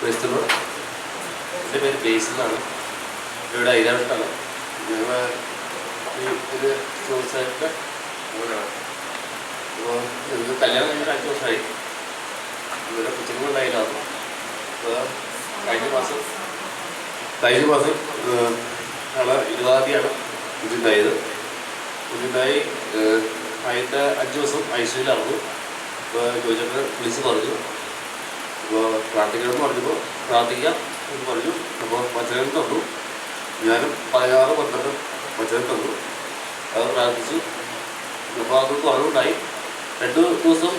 ക്രൈസ്തവർ എന്റെ പേര് ബേസിൽ നിന്നാണ് ഇവിടെ ഐരാവട്ടാണ് ഞങ്ങൾ ഒരു സുഹൃത്തായിട്ട് അങ്ങനെയാണ് അപ്പോൾ ഞങ്ങൾക്ക് കല്യാണം കഴിഞ്ഞ അഞ്ച് വർഷമായി. ഇവിടെ കൊച്ചുങ്ങളുണ്ടായില്ലായിരുന്നു അപ്പോൾ കഴിഞ്ഞ മാസം കഴിഞ്ഞ മാസം ആണ് ഇരുപതാം തീയതിയാണ് കുഞ്ഞുണ്ടായത്. കുഞ്ഞുണ്ടായി ആദ്യത്തെ അഞ്ച് ദിവസം ഐ സിയിലായിരുന്നു അപ്പോൾ ചോദിച്ചിട്ട് വിളിച്ച് പറഞ്ഞു. അപ്പോൾ പ്രാർത്ഥിക്കണമെന്ന് പറഞ്ഞപ്പോൾ പ്രാർത്ഥിക്കാം എന്ന് പറഞ്ഞു. അപ്പോൾ വചനം തന്നു. ഞാനും പതിനാറ് പന്ത്രണ്ട് വചനം തന്നു. അത് പ്രാർത്ഥിച്ചു. അപ്പോൾ അത് കുറവുണ്ടായി. രണ്ട് ദിവസം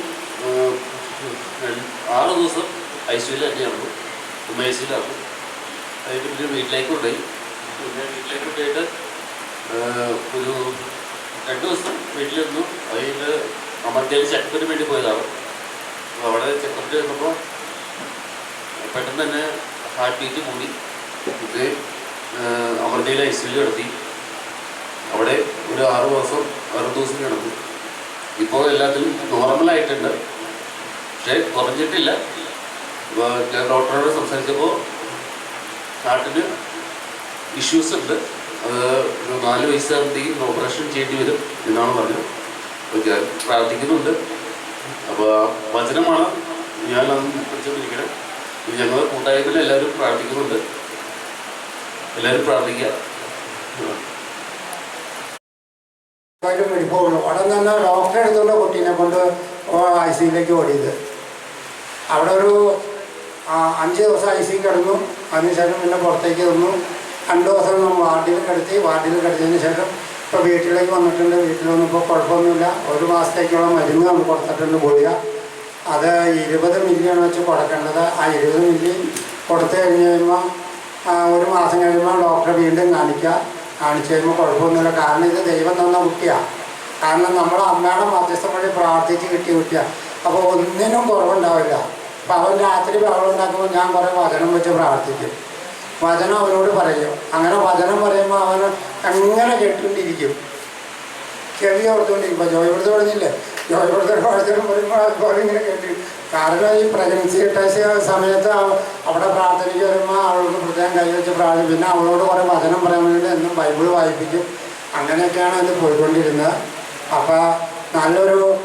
ആറ് ദിവസം ഐ സിയിൽ തന്നെയായിരുന്നു. എം ഐ സിയിലായിരുന്നു അതിന് പിന്നെ വീട്ടിലേക്ക് കൊണ്ടുപോയി. പിന്നെ വീട്ടിലേക്ക് കൊണ്ടുപോയിട്ട് ഒരു രണ്ട് ദിവസം വീട്ടിലിരുന്നു അതിൽ അമർത്തിയ ചെക്കപ്പിന് വേണ്ടി പോയതാണ്. അപ്പോൾ അവിടെ ചെക്കപ്പ് ചെന്നപ്പോൾ പെട്ടെന്ന് തന്നെ ഹാർട്ട് ബീറ്റ് കൂടി ഇത് അമർത്തിയിൽ ഐ സിയിൽ കിടത്തി അവിടെ ഒരു ആറ് മാസം ആറ് ദിവസം കിടന്നു. ഇപ്പോൾ എല്ലാത്തിലും നോർമലായിട്ടുണ്ട് പക്ഷേ കുറഞ്ഞിട്ടില്ല. ഞാൻ ഡോക്ടറോട് സംസാരിച്ചപ്പോൾ ഹാർട്ടിന് ഇഷ്യൂസ് ഉണ്ട്. അത് ഒരു നാല് വയസ്സാകുമ്പോഴത്തേക്കും ഓപ്പറേഷൻ ചെയ്യേണ്ടി വരും എന്നാണ് പറഞ്ഞത്. അപ്പോൾ ഞാൻ പ്രാർത്ഥിക്കുന്നുണ്ട്. അപ്പോൾ വചനമാണ് ഞാൻ അന്ന് പഠിച്ചുകൊണ്ടിരിക്കുന്നത് ഞങ്ങൾ കൂട്ടായ്മയിൽ എല്ലാവരും പ്രാർത്ഥിക്കുന്നുണ്ട്. എല്ലാവരും പ്രാർത്ഥിക്കുക കുട്ടീനെ കൊണ്ട് ഐ സിയിലേക്ക് ഓടിയത്. അവിടെ ഒരു അഞ്ച് ദിവസം ഐ സി കിടന്നു. അതിനുശേഷം പിന്നെ പുറത്തേക്ക് തന്നു രണ്ട് ദിവസം നമ്മൾ വാർഡിൽ കിടത്തി. വാർഡിൽ കിടത്തിയതിന് ശേഷം ഇപ്പോൾ വീട്ടിലേക്ക് വന്നിട്ടുണ്ട്. വീട്ടിൽ വന്നപ്പോൾ കുഴപ്പമൊന്നുമില്ല. ഒരു മാസത്തേക്കുള്ള മരുന്ന് നമ്മൾ കൊടുത്തിട്ടുണ്ട് ഗുളിക. അത് ഇരുപത് മില്യൺ വെച്ച് കൊടുക്കേണ്ടത്. ആ ഇരുപത് മില്ലി കൊടുത്തു കഴിഞ്ഞ് കഴിയുമ്പോൾ ഒരു മാസം കഴിയുമ്പോൾ ഡോക്ടറെ വീണ്ടും കാണിക്കുക. കാണിച്ചു കഴിയുമ്പോൾ കുഴപ്പമൊന്നുമില്ല. കാരണം ഇത് ദൈവം തന്ന കുട്ടിയാണ് കാരണം നമ്മൾ അമ്മയുടെ മധ്യസ്ഥം വഴി പ്രാർത്ഥിച്ച് കിട്ടിയ കുട്ടിയാണ് അപ്പോൾ ഒന്നിനും കുറവുണ്ടാവില്ല. അപ്പോൾ അവൻ രാത്രി ബഹളം ഉണ്ടാക്കുമ്പോൾ ഞാൻ കുറേ വചനം വെച്ച് പ്രാർത്ഥിക്കും. വചനം അവനോട് പറയും. അങ്ങനെ വചനം പറയുമ്പോൾ അവൻ അങ്ങനെ കേട്ടുകൊണ്ടിരിക്കും? ചെവി ഓർത്തുകൊണ്ടിരിക്കും ജോയപ്പെടുത്ത് പറഞ്ഞില്ലേ? കാരണം ഈ പ്രഗ്നൻസി ടെസ്റ്റ് സമയത്ത് അവിടെ പ്രാർത്ഥനയ്ക്ക് വരുമ്പോൾ അവൾക്ക് പ്രത്യേകം കൈ വെച്ച് പ്രാർത്ഥിക്കും. പിന്നെ അവളോട് കുറേ വചനം പറയാൻ വേണ്ടി എന്നും ബൈബിൾ വായിപ്പിക്കും. അങ്ങനെയൊക്കെയാണ് ഇത് പോയിക്കൊണ്ടിരുന്നത്. അപ്പോൾ നല്ലൊരു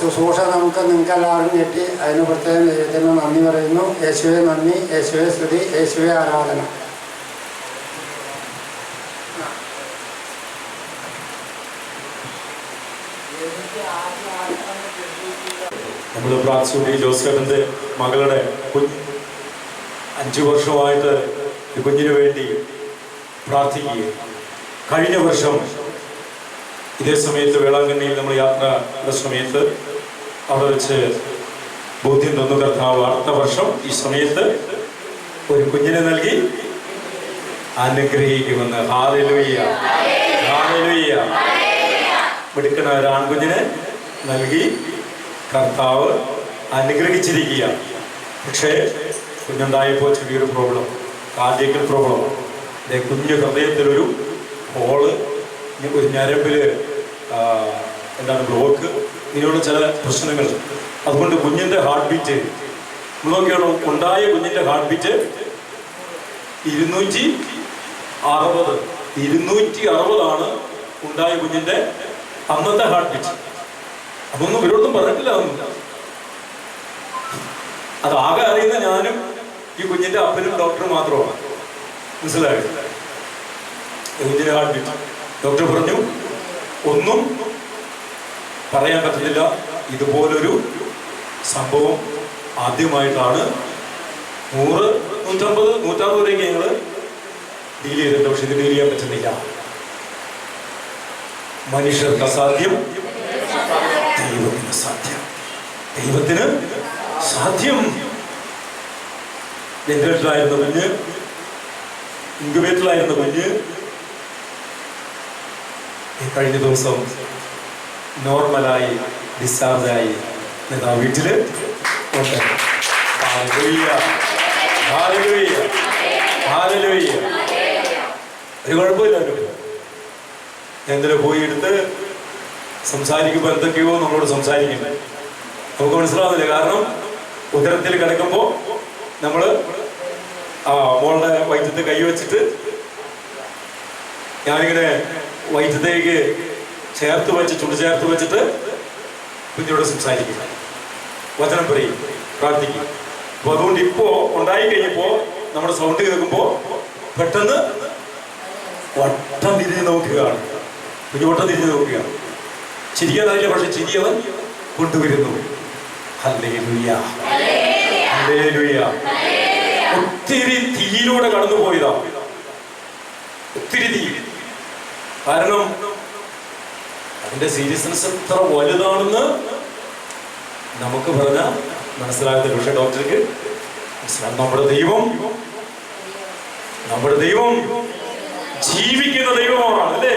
ശുശ്രൂഷ നമുക്ക് നിങ്ങൾക്ക് എല്ലാവർക്കും കിട്ടി. അതിന് പ്രത്യേകം ദൈവത്തിന് നന്ദി പറയുന്നു. യേശുവെ നന്ദി. യേശുവെ സ്തുതി. യേശുവെ ആരാധന. നമ്മൾ പ്രാക്സൂരി ജോസഫിന്റെ മകളുടെ കുഞ്ഞ് അഞ്ചു വർഷമായിട്ട് കുഞ്ഞിന് വേണ്ടി പ്രാർത്ഥിക്കുകയും കഴിഞ്ഞ വർഷം ഇതേ സമയത്ത് വേളാങ്കണ്ണിയിൽ നമ്മൾ യാത്രയുടെ സമയത്ത് അവിടെ വെച്ച് ബോധ്യം തന്നു കർത്താവ് അടുത്ത വർഷം ഈ സമയത്ത് ഒരു കുഞ്ഞിനെ നൽകി അനുഗ്രഹിക്കുമെന്ന്. ഹാലലുയ്യ ഹാലലുയ്യ മിടുക്കനായ ഒരു ആൺകുഞ്ഞിനെ നൽകി കർത്താവ് അനുഗ്രഹിച്ചിരിക്കുക പക്ഷേ കുഞ്ഞുണ്ടായപ്പോൾ ചെറിയൊരു പ്രോബ്ലം കാർഡിയക്കൽ പ്രോബ്ലം ദേ കുഞ്ഞു ഹൃദയത്തിലൊരു ഹോൾ ഒരു ഞരമ്പിൽ എന്താണ് ബ്ലോക്ക് ഇങ്ങനെയുള്ള ചില പ്രശ്നങ്ങൾ. അതുകൊണ്ട് കുഞ്ഞിന്റെ ഹാർട്ട് ബീറ്റ് നോക്കിയാണോ ഉണ്ടായ കുഞ്ഞിന്റെ ഹാർട്ട് ബീറ്റ് ഇരുന്നൂറ്റി അറുപത്. ഇരുന്നൂറ്റി അറുപതാണ് ഉണ്ടായ കുഞ്ഞിന്റെ അന്നത്തെ ഹാർട്ട് ബീറ്റ് അതൊന്നും ഇവരോടൊന്നും പറഞ്ഞിട്ടില്ല അതൊന്നും. അത് ആകെ അറിയുന്ന ഞാനും ഈ കുഞ്ഞിന്റെ അപ്പനും ഡോക്ടറും മാത്രമാണ്. മനസ്സിലായി? ഡോക്ടർ പറഞ്ഞു ഒന്നും പറയാൻ പറ്റത്തില്ല ഇതുപോലൊരു സംഭവം ആദ്യമായിട്ടാണ്. നൂറ് നൂറ്റമ്പത് നൂറ്റമ്പത് വരെയൊക്കെ ഞങ്ങൾ ഡീൽ ചെയ്തിട്ടുണ്ട്. പക്ഷെ ഇത് ഡീൽ ചെയ്യാൻ പറ്റുന്നില്ല. മനുഷ്യർക്ക് അസാധ്യം. ദൈവത്തിന് സാധ്യം ദൈവത്തിന് സാധ്യം വെന്റിലേറ്ററിലായിരുന്ന കുഞ്ഞ് ഇൻക്യുബേറ്ററിലായിരുന്ന കുഞ്ഞ് ഈ കഴിഞ്ഞ ദിവസം നോർമലായി ഡിസ്ചാർജായി ആ വീട്ടിൽ. ഒരു കുഴപ്പമില്ല. എന്തിനു പോയി എടുത്ത് സംസാരിക്കുമ്പോൾ എന്തൊക്കെയോ നമ്മളോട് സംസാരിക്കുന്നത് നമുക്ക് മനസ്സിലാവുന്നില്ല. കാരണം ഉദരത്തിൽ കിടക്കുമ്പോൾ നമ്മൾ ആ മോളുടെ വൈദ്യത്തെ കൈ വെച്ചിട്ട് ഞാനിങ്ങനെ വൈദ്യത്തേക്ക് ചേർത്ത് വെച്ച് ചുണ്ട് ചേർത്ത് വെച്ചിട്ട് കുഞ്ഞിനോട് സംസാരിക്കും. വചനം പറയും പ്രാർത്ഥിക്കും. അപ്പൊ അതുകൊണ്ട് ഇപ്പോ ഉണ്ടായി കഴിഞ്ഞപ്പോ നമ്മുടെ സൗണ്ട് കേൾക്കുമ്പോ പെട്ടെന്ന് വട്ടം തിരിഞ്ഞ് നോക്കുകയാണ്. കുഞ്ഞു വട്ടം തിരിഞ്ഞ് നോക്കുകയാണ്. ചിരിക്കാനായില്ല പക്ഷെ ചിരിയവൻ കൊണ്ടുവരുന്നു. ഒത്തിരി തീയിലൂടെ കടന്നു പോയതാ ഒത്തിരി തീ. കാരണം അതിന്റെ സീരിയസ്നെസ് എത്ര വലുതാണെന്ന് നമുക്ക് പറഞ്ഞ മനസ്സിലാകത്തില്ല. പക്ഷെ ഡോക്ടർക്ക് മനസ്സിലാകും നമ്മുടെ ദൈവം നമ്മുടെ ദൈവം ജീവിക്കുന്ന ദൈവമാണ് അല്ലേ?